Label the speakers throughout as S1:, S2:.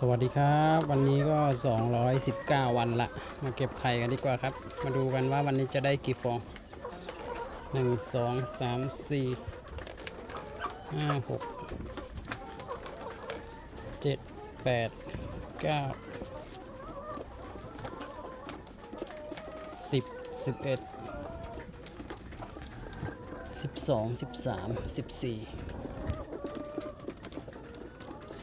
S1: สวัสดีครับ วันนี้ก็ 219 วันละมาเก็บไข่กันดีกว่าครับ มาดูกันว่าวันนี้จะได้กี่ฟอง 1 2 3 4 5 6 7 8 9 10 11 12 13 14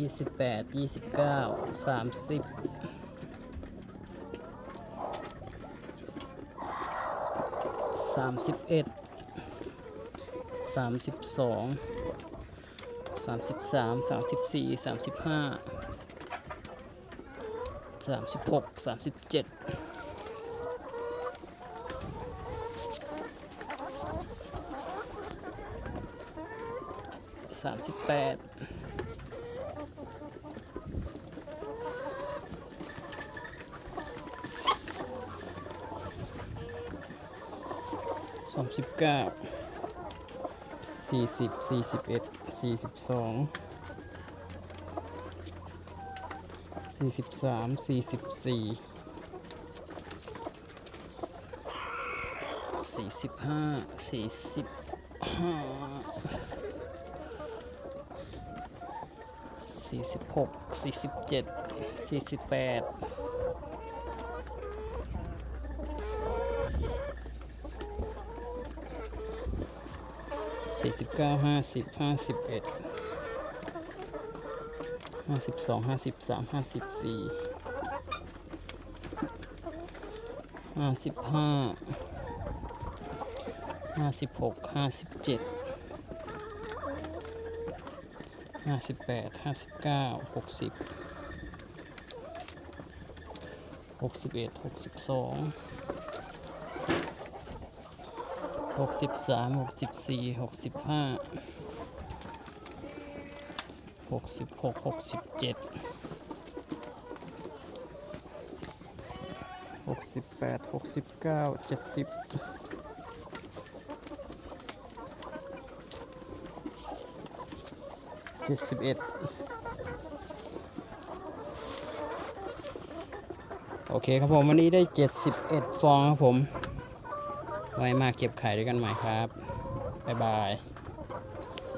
S1: ยี่สิบแปดยี่สิบเก้าสามสิบสามสิบเอ็ดสามสิบสองสามสิบสามสามสิบสี่สามสิบห้าสามสิบหกสามสิบเจ็ดสามสิบแปด สามสิบเก้าสี่สิบสี่สิบเอ็ดสี่สิบสองสี่สิบสามสี่สิบสี่สี่สิบห้าสี่สิบห้าสี่สิบหกสี่สิบเจ็ดสี่สิบแปด สี่สิบเก้าห้าสิบห้าสิบเอ็ดห้าสิบสองห้าสิบสามห้าสิบสี่ห้าสิบห้าห้าสิบหกห้าสิบเจ็ดห้าสิบแปดห้าสิบเก้าหกสิบหกสิบเอ็ดหกสิบสอง หกสิบสามหกสิบสี่หกสิบห้าหกสิบหกหกสิบเจ็ดหกสิบแปดหกสิบเก้าเจ็ดสิบเจ็ดสิบเอ็ดโอเคครับผมวันนี้ได้เจ็ดสิบเอ็ดฟองครับผม ไว้มาเก็บไข่ด้วยกันใหม่ครับ บ๊ายบาย